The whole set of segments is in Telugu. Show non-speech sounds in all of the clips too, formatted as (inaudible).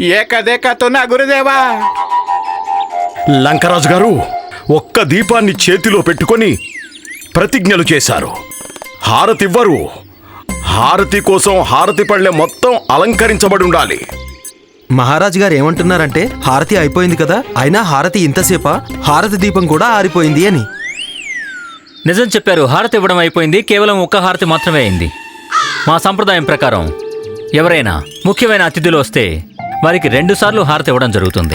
ఏకదేకతో నా గురుదేవా. లంకరాజు గారు ఒక్క దీపాన్ని చేతిలో పెట్టుకొని ప్రతిజ్ఞలు చేశారు. హారతివ్వరు హారతి కోసం హారతి పళ్ళె మొత్తం అలంకరించబడి ఉండాలి. మహారాజు గారు ఏమంటున్నారంటే హారతి అయిపోయింది కదా అయినా హారతి ఇంతసేపా? హారతి దీపం కూడా ఆరిపోయింది అని. నిజం చెప్పారు హారతి ఇవ్వడం అయిపోయింది కేవలం ఒక్క హారతి మాత్రమే అయింది. మా సంప్రదాయం ప్రకారం ఎవరైనా ముఖ్యమైన అతిథులు వస్తే వారికి రెండుసార్లు హారతి ఇవ్వడం జరుగుతుంది.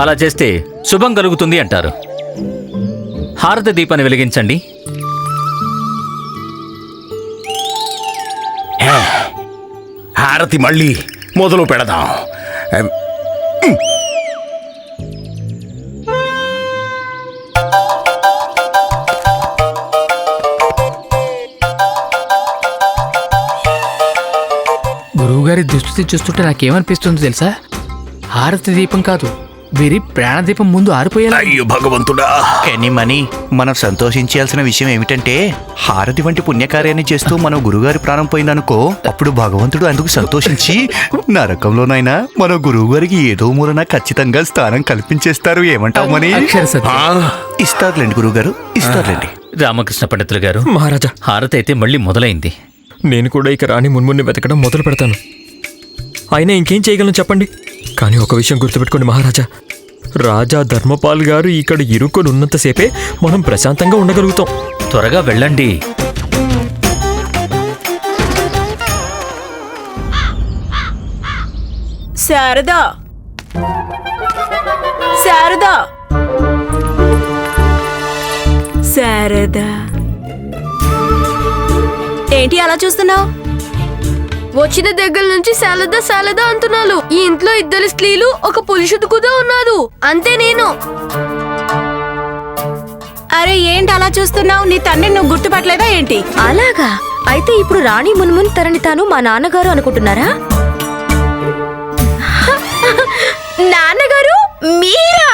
అలా చేస్తే శుభం కలుగుతుంది అంటారు. హారతి దీపాన్ని వెలిగించండి. హారతి మళ్ళీ మొదలు పెడదాం. గురువుగారి దుస్థితి చూస్తుంటే నాకేమనిపిస్తుంది తెలుసా? హారతి దీపం కాదు వీరి ప్రాణదీపం ముందు ఆరిపోయేలా. అయ్యో భగవంతుడా. కానీ మనీ మనం సంతోషించాల్సిన విషయం ఏమిటంటే హారతి వంటి పుణ్యకార్యాన్ని చేస్తూ మన గురుగారి ప్రాణం పోయిందనుకో అప్పుడు భగవంతుడు అందుకు సంతోషించి నరకంలోనైనా మన గురువుగారికి ఏదో మూలన ఖచ్చితంగా స్థానం కల్పించేస్తారు ఏమంటావు మని? అక్షర సత్యం. ఆ, ఇస్తారులేండి గురువుగారు ఇస్తారులేండి. రామకృష్ణ పండితులు గారు మహారాజా. హారతి అయితే మళ్ళీ మొదలైంది. నేను కూడా ఇక రాణి మున్మున్ని వెతకడం మొదలు పెడతాను. అయినా ఇంకేం చేయగలను చెప్పండి? కానీ ఒక విషయం గుర్తుపెట్టుకోండి మహారాజా. రాజా ధర్మపాల్ గారు ఇక్కడ ఇరుక్కొని ఉన్నంతసేపే మనం ప్రశాంతంగా ఉండగలుగుతాం. త్వరగా వెళ్ళండి. శారదా. శారదా. శారదా. ఏంటి అలా చూస్తున్నావు? వచ్చిన దగ్గర నుంచి సాలదా సాలదా అంటున్నాను ఈ ఇంట్లో ఇద్దరు స్త్రీలు ఒక పురుషుడు కూడా ఉన్నారు. అంతే నేను. అరే ఏంటి అలా చూస్తున్నావు? నీ తండ్రిని నువ్వు గుర్తుపట్టలేదా ఏంటి? అలాగా. అయితే ఇప్పుడు రాణి మున్మున్ తనని తాను మా నాన్నగారు అనుకుంటున్నారా? నాన్నగారు మీరా?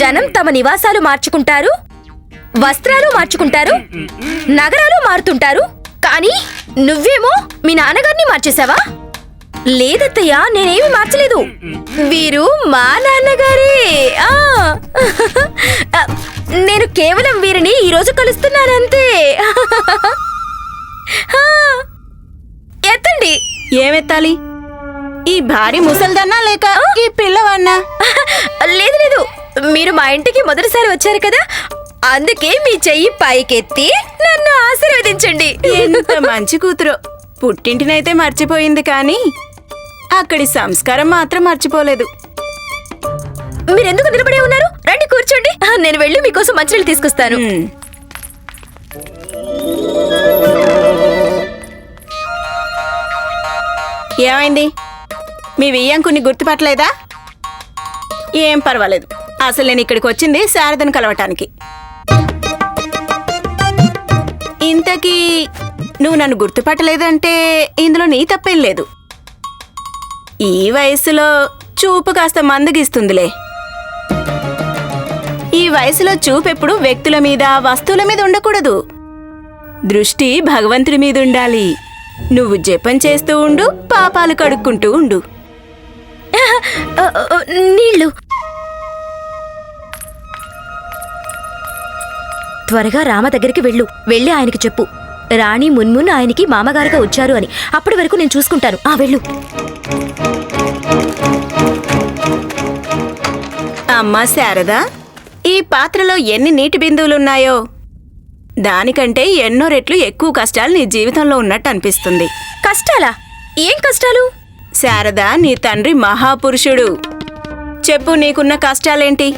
జనం తమ నివాసాలు మార్చుకుంటారు వస్త్రాలు మార్చుకుంటారు నగరాలు మారుతుంటారు. కానీ నువ్వేమో మీ నాన్నగారిని మార్చేశావా? లేదత్తయ్య నేనేమి మార్చలేదు. వీరు మా నాన్నగారే. నేను కేవలం వీరిని ఈరోజు కలుస్తున్నానంతే. ఎత్తండి. ఏమెత్తాలి? ఈ భారీ ముసల్దన్నా లేక ఈ పిల్లవన్నా లేదు లేదు. మీరు మా ఇంటికి మొదటిసారి వచ్చారు కదా అందుకే మీ చెయ్యి పైకెత్తి నన్ను ఆశీర్వదించండి. ఎంత మంచి కూతురు. పుట్టింటినైతే మర్చిపోయింది కానీ అక్కడి సంస్కారం మాత్రం మర్చిపోలేదు. మీరెందుకు నిలబడే ఉన్నారు? రండి కూర్చోండి. నేను వెళ్ళి మీకోసం మంచినీళ్ళు తీసుకొస్తాను. ఏమైంది? మీ వియ్యంకుని గుర్తుపట్టలేదా? ఏం పర్వాలేదు. అసలు నేను ఇక్కడికి వచ్చింది శారదను కలవటానికి. ఇంతకీ నువ్వు నన్ను గుర్తుపట్టలేదంటే ఇందులో నీ తప్పేం లేదు. ఈ వయసులో చూపు కాస్త మందగిస్తుందిలే. ఈ వయసులో చూపెప్పుడు వ్యక్తుల మీద వస్తువుల మీద ఉండకూడదు. దృష్టి భగవంతుడి మీద ఉండాలి. నువ్వు జపం చేస్తూ ఉండు పాపాలు కడుక్కుంటూ ఉండు. నీళ్ళు. త్వరగా రామ దగ్గరికి వెళ్ళు. వెళ్ళి ఆయనకి చెప్పు. రాణి మున్మున్ ఆయనకి మామగారుగా వచ్చారు అని. అప్పటి వరకు నేను చూసుకుంటాను. ఆ వెళ్ళు. అమ్మా శారదా ఈ పాత్రలో ఎన్ని నీటి బిందువులున్నాయో? దానికంటే ఎన్నో రెట్లు ఎక్కువ కష్టాలు నీ జీవితంలో ఉన్నట్టు అనిపిస్తుంది. కష్టాలా? ఏం కష్టాలు? శారదా నీ తండ్రి మహాపురుషుడు. చెప్పు నీకున్న కష్టాలేంటి?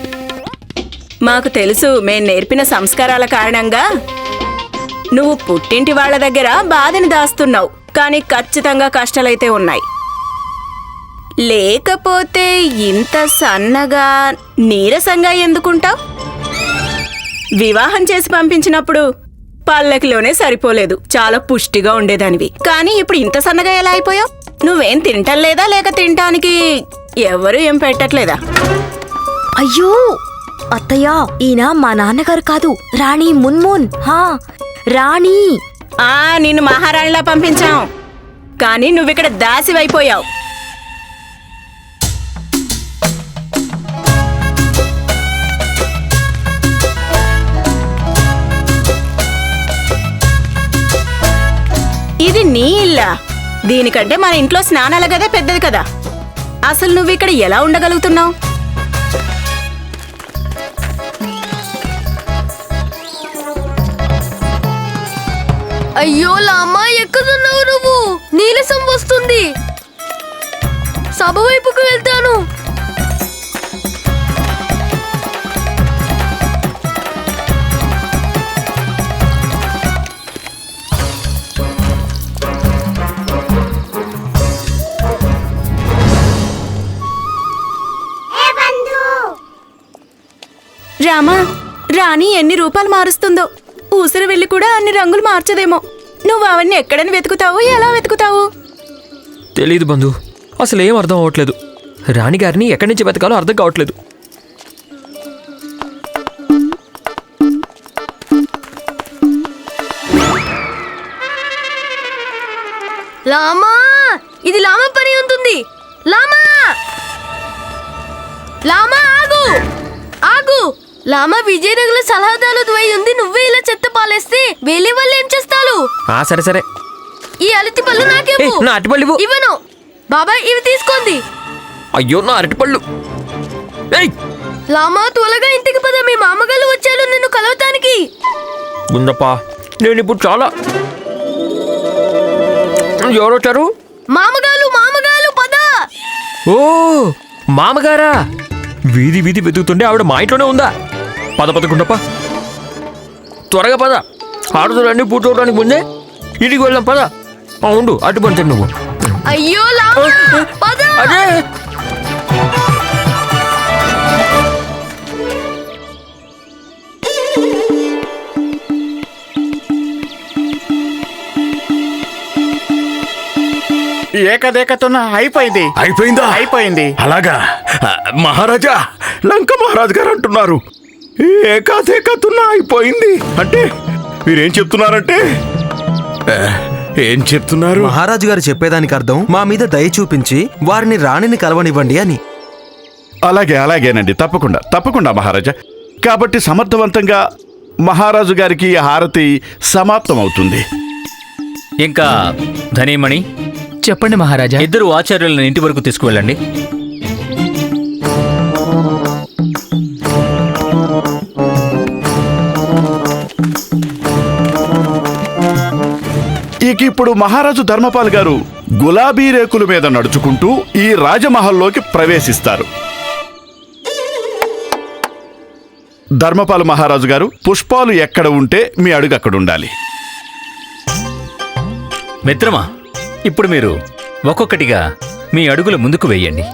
మాకు తెలుసు మేం నేర్పిన సంస్కారాల కారణంగా నువ్వు పుట్టింటి వాళ్ళ దగ్గర బాధని దాస్తున్నావు కానీ ఖచ్చితంగా కష్టాలైతే ఉన్నాయి. లేకపోతే ఇంత సన్నగా నీరసంగా ఎందుకుంటావు? వివాహం చేసి పంపించినప్పుడు పల్లకిలోనే సరిపోలేదు చాలా పుష్టిగా ఉండేదానివి. కానీ ఇప్పుడు ఇంత సన్నగా ఎలా అయిపోయావు? నువ్వేం తింటలేదా లేక తినటానికి ఎవరు ఏం పెట్టట్లేదా? అయ్యో! అత్తయ్య ఈయన మా నాన్నగారు కాదు. రాణి మున్మున్. హా రాణి. ఆ నిన్ను మహారాణిలా పంపించాం. కానీ నువ్విక్కడ దాసివైపోయావు. ఇది నీ ఇల్లా? దీనికంటే మన ఇంట్లో స్నానాల గదే పెద్దది కదా. అసలు నువ్వు ఇక్కడ ఎలా ఉండగలుగుతున్నావు? అయ్యో లామా ఎక్కుతున్నావు నువ్వు? నీరసం వస్తుంది. సభ వైపుకు వెళ్తాను రామా రాణి ఎన్ని రూపాలు మారుస్తుందో. ఊసర వెళ్ళి కూడా అన్ని రంగులు మార్చదేమో. నువ్వు అవన్నీ ఎక్కడని వెతుకుతావు? ఎలా వెతుకుతావు? తెలియదు బంధు. అసలు ఏం అర్థం అవ్వట్లేదు. రాణిగారిని ఎక్కడి నుంచి వెతకాలో అర్థం కావట్లేదు. లామా! ఇది లామా పని ఉంటుంది. లామా! లామా ఆగు! లామా విజయనగర సలహాదారు ద్వై ఉంది. నువ్వే ఇలా చెత్త పాలేస్తే వేలే వాళ్ళు ఏం చేస్తావు ఆ సరే సరే. ఈ అలతి పళ్ళు నాకేమో. నా అరటిపళ్ళు ఇవ్వు. ఇవ్వను. బాబాయ్ ఇవి తీసుకోండి. అయ్యో నా అరటిపళ్ళు ఏయ్! లామా త్వరగా ఇంటికి పద. మీ మామగారు వచ్చారు నిన్ను కలవటానికి. గుండప్పా నేను ఇప్పుడు చాలా ఎవరు వచ్చారు? మామగారు మామగారు పద. ఓ మామగారా? వీధి వీధి వెతుకుతుండే ఆవిడ మా ఇంట్లోనే ఉందా? పద పద గుండప్ప. త్వరగా పద. ఆడుతులన్నీ పూర్తవడానికి ముందే ఇంటికి వెళ్దాం పద. ఆ, ఉండు అటు పంచు నువ్వు. అయ్యో అదే. ఏకదేకతున్న అయిపోయింది. అయిపోయిందా? అయిపోయింది. అలాగా. మహారాజా లంక మహారాజు గారు అంటున్నారు. ఏకాదేకతున్న అయిపోయింది. అంటే మీరేం చెప్తున్నారంటే? ఏం చెప్తున్నారు? మహారాజు గారు చెప్పేదానికి అర్థం మా మీద దయ చూపించి వారిని రాణిని కలవనివ్వండి అని. అలాగే అలాగేనండి. తప్పకుండా తప్పకుండా మహారాజా. కాబట్టి సమర్థవంతంగా మహారాజు గారికి ఈ హారతి సమాప్తం అవుతుంది ఇంకా ధనీమణి చెప్పండి మహారాజా. ఇద్దరు ఆచార్యులను ఇంటి వరకు తీసుకువెళ్ళండి. ఇక ఇప్పుడు మహారాజు ధర్మపాల్ గారు గులాబీ రేకుల మీద నడుచుకుంటూ ఈ రాజమహల్లోకి ప్రవేశిస్తారు. ధర్మపాల్ మహారాజు గారు పుష్పాలు ఎక్కడ ఉంటే మీ అడుగు అక్కడ ఉండాలి. మిత్రమా ఇప్పుడు మీరు ఒక్కొక్కటిగా మీ అడుగులు ముందుకు వేయండి.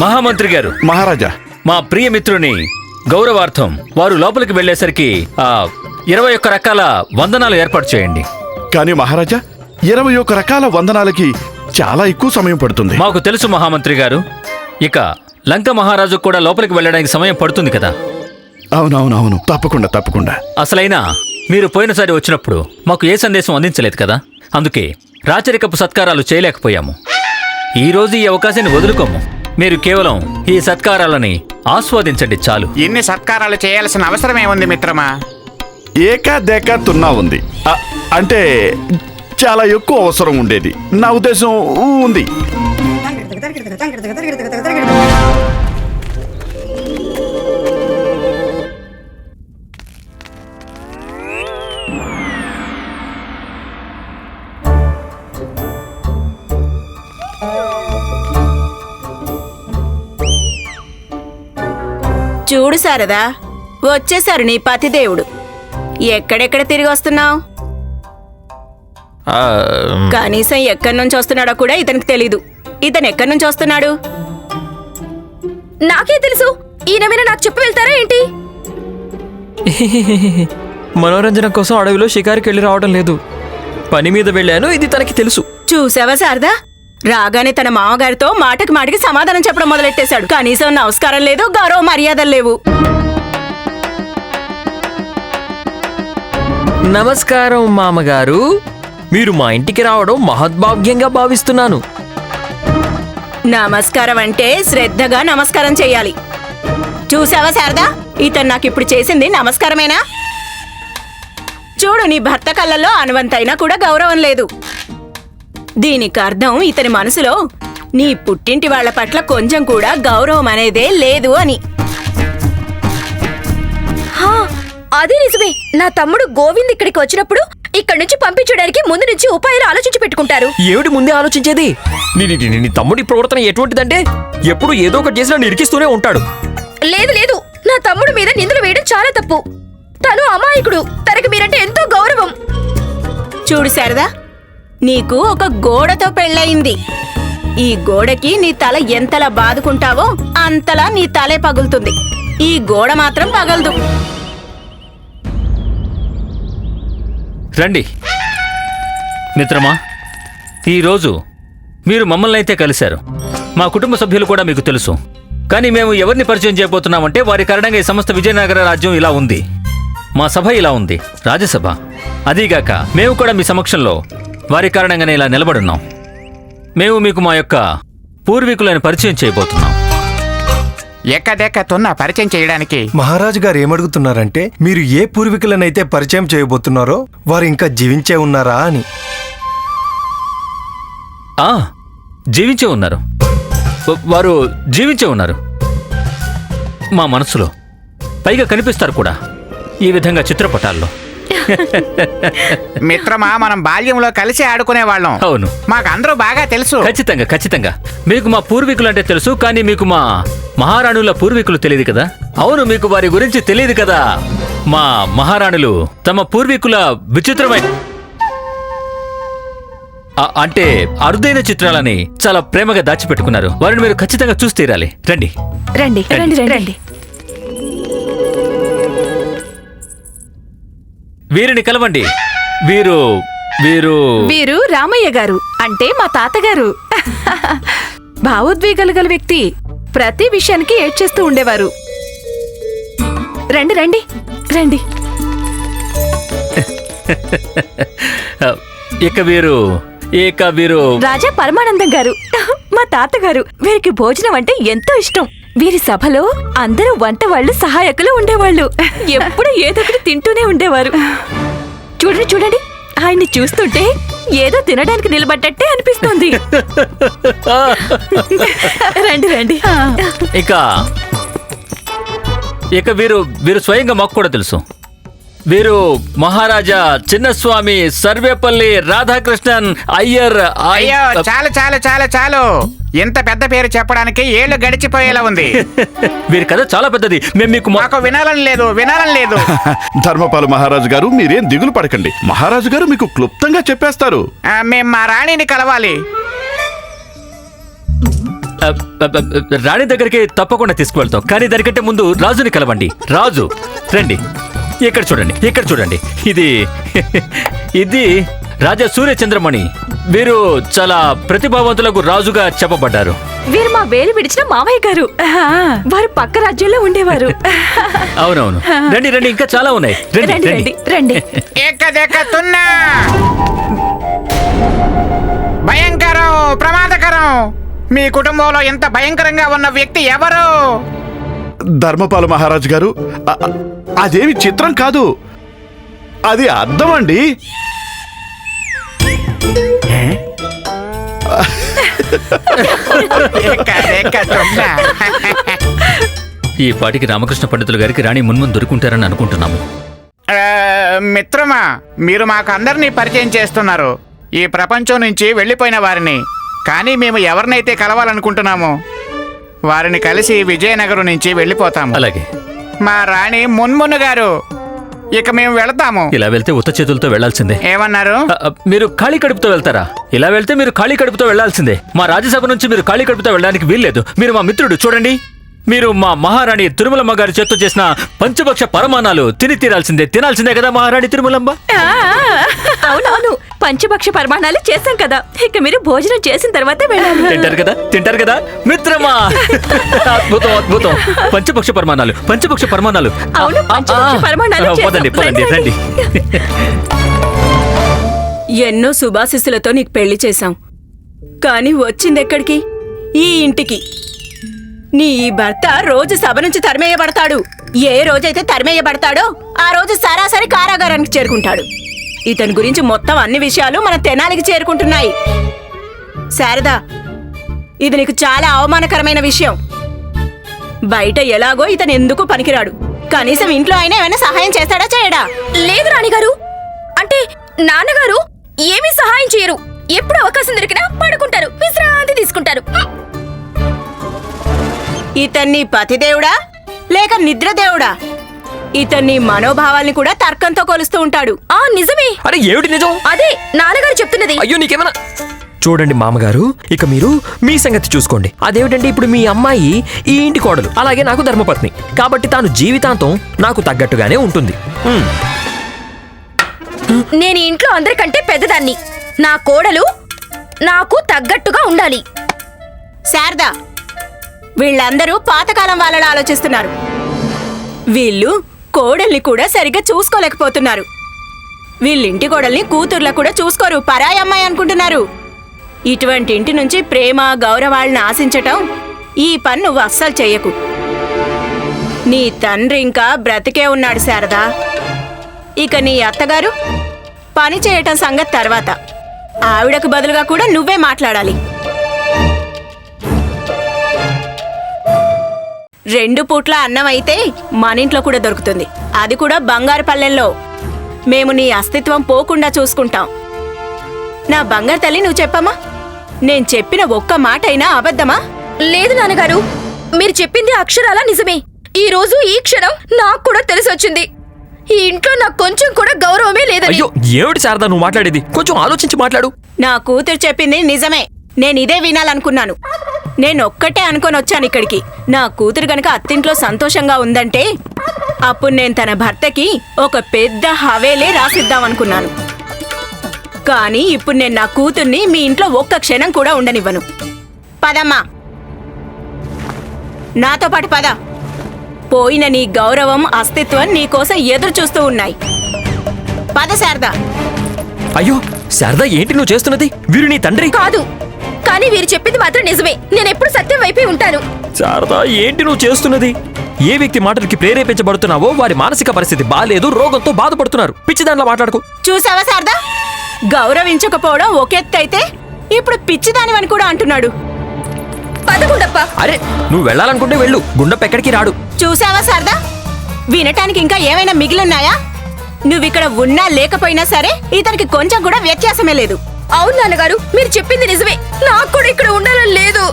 మహామంత్రి గారు మహారాజా. మా ప్రియ మిత్రుని గౌరవార్థం వారు లోపలికి వెళ్ళేసరికి ఆ ఇరవై ఒక్క రకాల వందనాలు ఏర్పాటు చేయండి. కానీ మహారాజా ఇరవై ఒక్క రకాల వందనాలకి చాలా ఎక్కువ సమయం పడుతుంది. మాకు తెలుసు మహామంత్రి గారు ఇక లంక మహారాజు కూడా లోపలికి వెళ్ళడానికి సమయం పడుతుంది కదా. అవునవునవును తప్పకుండా తప్పకుండా. అసలైనా మీరు పోయినసారి వచ్చినప్పుడు మాకు ఏ సందేశం అందించలేదు కదా? అందుకే రాచరికపు సత్కారాలు చేయలేకపోయాము. ఈ రోజు ఈ అవకాశాన్ని వదులుకోము. మీరు కేవలం ఈ సత్కారాలని ఆస్వాదించండి చాలు ఇన్ని సత్కారాలు చేయాల్సిన అవసరం ఏముంది మిత్రమా ఏకాదేకా తున్నా ఉంది అ- అంటే చాలా ఎక్కువ అవసరం ఉండేది నా ఉద్దేశం ఉంది చూడు శారదా వచ్చేశారు నీ పతిదేవుడు. ఎక్కడెక్కడ తిరిగి వస్తున్నావు? ఆ, కనీసం ఎక్కడి నుంచి వస్తున్నాడో కూడా ఇతనికి తెలీదు. ఇతను ఎక్కడి నుంచి వస్తున్నాడు? నాకే తెలుసు. ఈయన మీద నాకు చెప్పి వెళ్తారా ఏంటి? (laughs) మనోరంజన కోసం అడవిలో షికారికి వెళ్ళి రావడం లేదు. పని మీద వెళ్ళాను ఇది తనకి తెలుసు. చూసావా శారదా? రాగానే తన మామగారితో మాటకి మాటకి సమాధానం చెప్పడం మొదలెట్టేశాడు. కనీసం నమస్కారం లేదు గౌరవ మర్యాదలు లేవు. నమస్కారం మామగారు. మీరు మా ఇంటికి రావడం మహద్భాగ్యంగా భావిస్తున్నాను. నమస్కారం అంటే శ్రద్ధగా నమస్కారం చెయ్యాలి చూసావా శారదా? ఇతను నాకు ఇప్పుడు చేసింది నమస్కారమేనా? చూడు నీ భర్త కళ్ళల్లో అనువంతైనా కూడా గౌరవం లేదు. దీనికి అర్థం ఇతని మనసులో నీ పుట్టింటి వాళ్ళ పట్ల కొంచెం కూడా గౌరవం అనేదే లేదు అని. హా, అదే నిజమే. నా తమ్ముడు గోవింద్ ఇక్కడికి వచ్చినప్పుడు ఇక్కడి నుంచి పంపించడానికి ముందు నుంచి ఉపాయాలు ఆలోచించి పెట్టుకుంటారు. ఏమిటి ముందే ఆలోచించేది? నీ నీ- నీ- నీ తమ్ముడి ప్రవర్తన ఎటువంటిదంటే ఎప్పుడు ఏదో ఒకటి చేసినా నిరికిస్తూనే ఉంటాడు. లేదు లేదు. నా తమ్ముడు మీద నిందలు వేయడం చాలా తప్పు. తను అమాయకుడు. తనకి మీరంటే ఎంతో గౌరవం. చూడు శారదా నీకు ఒక గోడతో పెళ్ళయింది. ఈ గోడకి నీ తల ఎంతలా బాదుకుంటావో అంతలా నీ తలే పగులుతుంది. ఈ గోడ మాత్రం పగలదు. రండి. మిత్రమా ఈరోజు మీరు మమ్మల్ని అయితే కలిశారు. మా కుటుంబ సభ్యులు కూడా మీకు తెలుసు. కానీ మేము ఎవరిని పరిచయం చేయబోతున్నామంటే వారి కారణంగా ఈ సంస్థ విజయనగర రాజ్యం ఇలా ఉంది. మా సభ ఇలా ఉంది. రాజ్యసభ. అదీగాక మేము కూడా మీ సమక్షంలో వారి కారణంగానే ఇలా నిలబడున్నాం. మేము మీకు మా యొక్క పూర్వీకులను పరిచయం చేయబోతున్నాం. ఎక్కదెక్కతున్న పరిచయం చేయడానికి? మహారాజు గారు ఏమడుగుతున్నారంటే మీరు ఏ పూర్వీకులనైతే పరిచయం చేయబోతున్నారో వారు ఇంకా జీవించే ఉన్నారా అని. ఆ జీవించే ఉన్నారు. వారు జీవించే ఉన్నారు. మా మనసులో పైగా కనిపిస్తారు కూడా ఈ విధంగా చిత్రపటాల్లో. (laughs) మిత్రమా మనం బాల్యంలో కలిసి ఆడుకునే వాళ్ళం అవును. మాకు అందరూ బాగా తెలుసు. ఖచ్చితంగా ఖచ్చితంగా. మీకు మా పూర్వీకులు అంటే తెలుసు కానీ మీకు మా మహారాణుల పూర్వీకులు తెలియదు కదా? అవును మీకు వారి గురించి తెలియదు కదా? మా మహారాణులు తమ పూర్వీకుల విచిత్రమైన ఆ- అంటే అరుదైన చిత్రాలని చాలా ప్రేమగా దాచిపెట్టుకున్నారు. వారిని మీరు ఖచ్చితంగా చూసి తీరాలి. రండి. రండి. రండి రండి. వీరిని కలవండి. వీరు వీరు. వీరు రామయ్య గారు అంటే మా తాతగారు. (laughs) భావోద్వేగాలు గల వ్యక్తి. ప్రతి విషయానికి ఏడ్చేస్తూ ఉండేవారు. రండి రండి రండి. (laughs) ఇక వీరు ఇక వీరు. రాజా పరమానందం గారు (laughs) మా తాతగారు. వీరికి భోజనం అంటే ఎంతో ఇష్టం. వీరి సభలో అందరూ వంట వాళ్ళు సహాయకులు ఉండేవాళ్ళు. ఎప్పుడు ఏదో ఒకటి తింటూనే ఉండేవారు. చూడండి చూడండి. ఆయన్ని చూస్తుంటే ఏదో తినడానికి నిలబడ్డట్టే అనిపిస్తుంది. రండి రండి. ఇక ఇక వీరు వీరు స్వయంగా మాకు కూడా తెలుసు. వీరు మహారాజా చిన్నస్వామి సర్వేపల్లి రాధాకృష్ణన్ అయ్యర్ అయ్యో చాలు చాలు చాలు చాలు. ఇంత పెద్ద పేరు చెప్పడానికి ఏళ్ళు గడిచిపోయేలా ఉంది. వీరి కథ చాలా పెద్దది. మేము మీకు మాకు వినాలని లేదు వినాలని లేదు. (laughs) ధర్మపాల మహారాజు గారు మీరేం దిగులు పడకండి. మహారాజు గారు మీకు క్లుప్తంగా చెప్పేస్తారు. ఆ, మేం మా రాణిని కలవాలి. రాణి దగ్గరికి తప్పకుండా తీసుకువెళ్తాం. కానీ దానికంటే ముందు రాజుని కలవండి. రాజు రండి. ఇక్కడ చూడండి ఇక్కడ చూడండి. ఇది (laughs) ఇది రాజా సూర్యచంద్రమణి. వీరు చాలా ప్రతిభావంతులకు రాజుగా చెప్పబడ్డారు. వీరు మా వేలు విడిచిన మామయ్య గారు. వారు పక్క రాజ్యంలో ఉండేవారు. అవునవును. రండి రండి ఇంకా చాలా ఉన్నాయి. రండి రండి రండి. ఎక్కదెక్కతున్నా భయంకరం ప్రమాదకరం. మీ కుటుంబంలో ఇంత భయంకరంగా ఉన్న వ్యక్తి ఎవరు? ధర్మపాల మహారాజు గారు అదేమి చిత్రం కాదు. అది అర్థం అండి ఈ పాటికి రామకృష్ణ పండితులు గారికి రాణి మున్ముందు దొరుకుంటారని అనుకుంటున్నాము. మిత్రమా మీరు మాకు అందరినీ పరిచయం చేస్తున్నారు. ఈ ప్రపంచం నుంచి వెళ్ళిపోయిన వారిని. కానీ మేము ఎవరినైతే కలవాలనుకుంటున్నామో వారిని కలిసి విజయనగరం నుంచి వెళ్ళిపోతాము. అలాగే. మా రాణి మున్మును గారు. ఇక మేము వెళతాము. ఇలా వెళ్తే ఉత్త చేతులతో వెళ్ళాల్సిందే. ఏమన్నారు? మీరు ఖాళీ కడుపుతో వెళ్తారా? ఇలా వెళ్తే మీరు ఖాళీ కడుపుతో వెళ్ళాల్సిందే. మా రాజ్యసభ నుంచి మీరు ఖాళీ కడుపుతో వెళ్ళడానికి వీల్లేదు. మీరు మా మిత్రుడు. చూడండి. మీరు మా మహారాణి తిరుమలమ్మ గారి చేత్తో చేసిన పంచభక్ష పరమాణాలు తిని తీరాల్సిందే. తినాల్సిందే కదా మహారాణి తిరుమలమ్మ? అవునవును. పంచభక్ష పరిమాణాలు చేశాం కదా. ఇక మీరు భోజనం చేసిన తర్వాతే తింటారు కదా? తింటారు కదా? మిత్రమా? అద్భుతం అద్భుతం. పంచపక్ష పరమాణాలు పంచపక్ష పరమాణాలు. అవును, పరమాణాలు. పదండి పదండి రండి. ఎన్నో శుభాశిస్సులతో నీకు పెళ్ళి చేశాం. కానీ వచ్చిందెక్కడికి? ఈ ఇంటికి. నీ భర్త రోజు సభ నుంచి తరిమేయబడతాడు. ఏ రోజైతే తరిమేయబడతాడో ఆ రోజు సరాసరి కారాగారానికి చేరుకుంటాడు. ఇతని గురించి మొత్తం అన్ని విషయాలు మన తెనాలికి చేరుకుంటున్నాయి. శారదా ఇది నీకు చాలా అవమానకరమైన విషయం. బయట ఎలాగో ఇతను ఎందుకు పనికిరాడు? కనీసం ఇంట్లో అయినా ఏమైనా సహాయం చేస్తాడా చేయడా? లేదు రాణిగారు. అంటే నాన్నగారు ఏమీ సహాయం చేయరు. ఎప్పుడు అవకాశం దొరికినా పడుకుంటారు. విశ్రాంతి తీసుకుంటారు. ఇతన్ని పతిదేవుడా లేక నిద్రదేవుడా? ఇతన్ని మనోభావాల్ని కూడా తర్కంతో కొలుస్తూ ఉంటాడు. ఆ నిజమే. అరే ఏమిటి నిజం? అదే నాన్నగారు చెప్తున్నది. అయ్యో నీకేమన్నా చూడండి మామగారు ఇక మీరు మీ సంగతి చూసుకోండి. అదేమిటంటే ఇప్పుడు మీ అమ్మాయి ఈ ఇంటి కోడలు అలాగే నాకు ధర్మపత్ని. కాబట్టి తాను జీవితాంతం నాకు తగ్గట్టుగానే ఉంటుంది. ఉమ్. నేను ఈ ఇంట్లో అందరికంటే పెద్దదాన్ని. నా కోడలు నాకు తగ్గట్టుగా ఉండాలి. శారదా వీళ్ళందరూ పాతకాలం వాళ్ళని ఆలోచిస్తున్నారు. వీళ్ళు కోడల్ని కూడా సరిగ్గా చూసుకోలేకపోతున్నారు. వీళ్ళింటి కోడల్ని కూతుర్ల కూడా చూసుకోరు. పరాయి అమ్మాయి అనుకుంటున్నారు. ఇటువంటి ఇంటి నుంచి ప్రేమ గౌరవాలను ఆశించటం ఈ పని నువ్వు అస్సలు చెయ్యకు. నీ తండ్రి ఇంకా బ్రతికే ఉన్నాడు శారదా. ఇక నీ అత్తగారు పని చేయటం సంగతి తర్వాత. ఆవిడకు బదులుగా కూడా నువ్వే మాట్లాడాలి. రెండు పూట్ల అన్నం అయితే మన ఇంట్లో కూడా దొరుకుతుంది. అది కూడా బంగారు పల్లెల్లో మేము నీ అస్తిత్వం పోకుండా చూసుకుంటాం. నా బంగారు తల్లి నువ్వు చెప్పమ్మా. నేను చెప్పిన ఒక్క మాట అయినా అబద్ధమా? లేదు నాన్నగారు. మీరు చెప్పింది అక్షరాల నిజమే. ఈ రోజు ఈ క్షణం నాకు కూడా తెలిసి వచ్చింది ఈ ఇంట్లో నాకు కొంచెం కూడా గౌరవమే లేదని. అయ్యో ఏమిటి శారదా నువ్వు మాట్లాడేది? కొంచెం ఆలోచించి మాట్లాడు. నా కూతురు చెప్పింది నిజమే. నేను ఇదే వినాలనుకున్నాను. నేను ఒక్కటే అనుకొని వచ్చాను ఇక్కడికి. నా కూతురు గనక అత్తింట్లో సంతోషంగా ఉందంటే అప్పుడు నేను తన భర్తకి ఒక పెద్ద హవేలే రాసిద్దామనుకున్నాను. కానీ ఇప్పుడు నేను నా కూతుర్ని మీ ఇంట్లో ఒక్క క్షణం కూడా ఉండనివ్వను. పదమ్మా. నాతో పాటు పద. పోయిన నీ గౌరవం అస్తిత్వం నీకోసం ఎదురు చూస్తూ ఉన్నాయి. పద శారదా. అయ్యో శారదా ఏంటి నువ్వు చేస్తున్నది? వీరు నీ తండ్రి? కాదు. కానీ వీరు చెప్పింది మాత్రం నిజమే. నేను ఎప్పుడు సత్యం వైపే ఉంటాను. శారదా ఏంటి నువ్వు చేస్తున్నది? ఏ వ్యక్తి మాటలకి ప్రేరేపించబడుతున్నావో వారి మానసిక పరిస్థితి బాలేదు రోగంతో బాధపడుతున్నారు. పిచ్చి దానిలో మాట్లాడుకో. చూసావా శారదా? గౌరవించకపోవడం ఒకెత్తైతే ఇప్పుడు పిచ్చిదానివని కూడా అంటున్నాడు. పదకొండప్ప. అరే నువ్వు వెళ్ళాలనుకుంటే వెళ్ళు. గుండెప్ ఎక్కడికి రాడు. చూసావా శారదా? వినటానికి ఇంకా ఏమైనా మిగిలిన్నాయా? నువ్విక్కడ ఉన్నా లేకపోయినా సరే ఇతనికి కొంచెం కూడా వ్యత్యాసమే లేదు. అవును నాన్నగారు మీరు చెప్పింది నిజమే. నాకు కూడా ఇక్కడ ఉండాలని లేదు.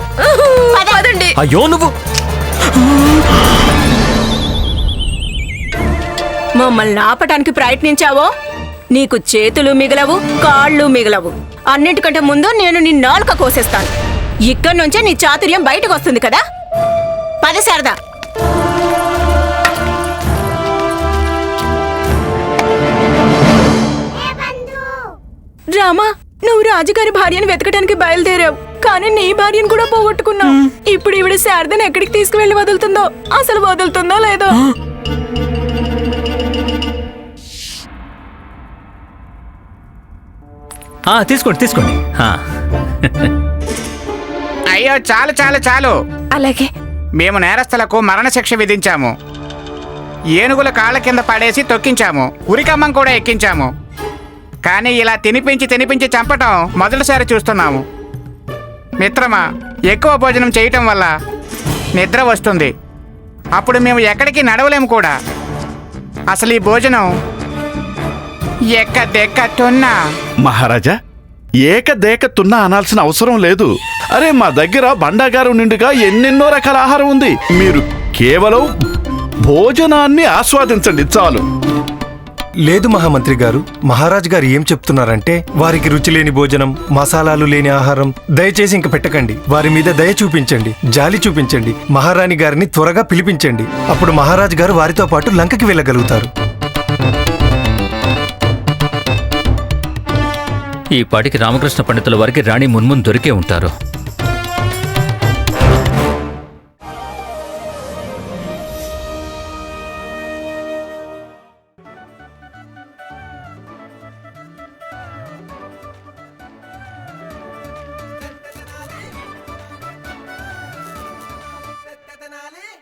పదండి. అయ్యో నువ్వు. మమ్మల్ని ఆపటానికి ప్రయత్నించావో? నీకు చేతులు మిగలవు కాళ్ళు మిగలవు. అన్నిటికంటే ముందు నేను నీ నాలుక కోసేస్తాను. ఇక్కడి నుంచే నీ చాతుర్యం బయటకు వస్తుంది కదా? పద శారదా. రామా నువ్వు రాజుగారి భార్యను వెతకడానికి బయలుదేరావు. కానీ నీ భార్యను కూడా పోగొట్టుకున్నావు. ఇప్పుడు ఈవిడ శారదను ఎక్కడికి తీసుకువెళ్ళి వదులుతుందో అసలు వదులుతుందో లేదో. ఆ, తీసుకోండి తీసుకోండి. అయ్యో చాలు చాలు చాలు. అలాగే. మేము నేరస్తులకు మరణశిక్ష విధించాము. ఏనుగుల కాళ్ళ కింద పడేసి తొక్కించాము. ఉరికమ్మం కూడా ఎక్కించాము. కానీ ఇలా తినిపించి తినిపించి చంపటం మొదటిసారి చూస్తున్నాము. మిత్రమా ఎక్కువ భోజనం చేయటం వల్ల నిద్ర వస్తుంది. అప్పుడు మేము ఎక్కడికి నడవలేము కూడా. అసలు ఈ భోజనం ఎక్క మహారాజా ఏకదేక తున్నా అనాల్సిన అవసరం లేదు. అరే మా దగ్గర బండాగారు నిండుగా ఎన్నెన్నో రకాల ఆహారం ఉంది. మీరు కేవలం భోజనాన్ని ఆస్వాదించండి చాలు. లేదు మహామంత్రి గారు మహారాజ్ గారు ఏం చెప్తున్నారంటే వారికి రుచి లేని భోజనం మసాలాలు లేని ఆహారం దయచేసి ఇంక పెట్టకండి. వారి మీద దయ చూపించండి జాలి చూపించండి మహారాణి గారిని త్వరగా పిలిపించండి. అప్పుడు మహారాజ్ గారు వారితో పాటు లంకకి వెళ్ళగలుగుతారు. ఈ పాటికి రామకృష్ణ పండితుల వారికి రాణి మున్మున్ దొరికే ఉంటారు.